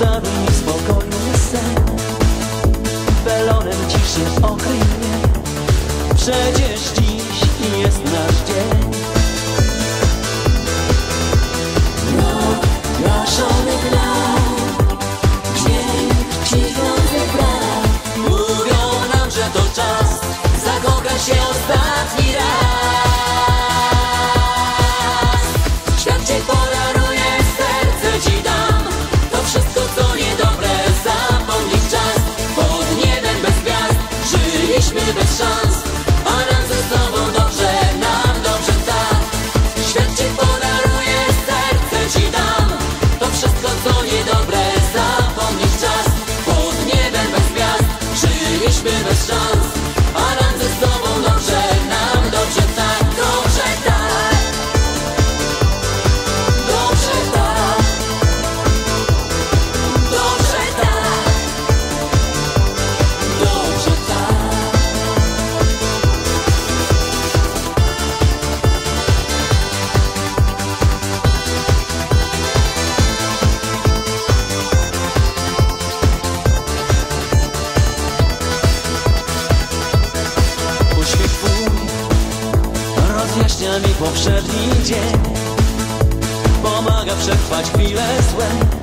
Daruj mi spokojny sen. Belonem ciszy okryj mnie Przecież dziś Wyjaśnia poprzedni dzień. Pomaga przetrwać chwile złe.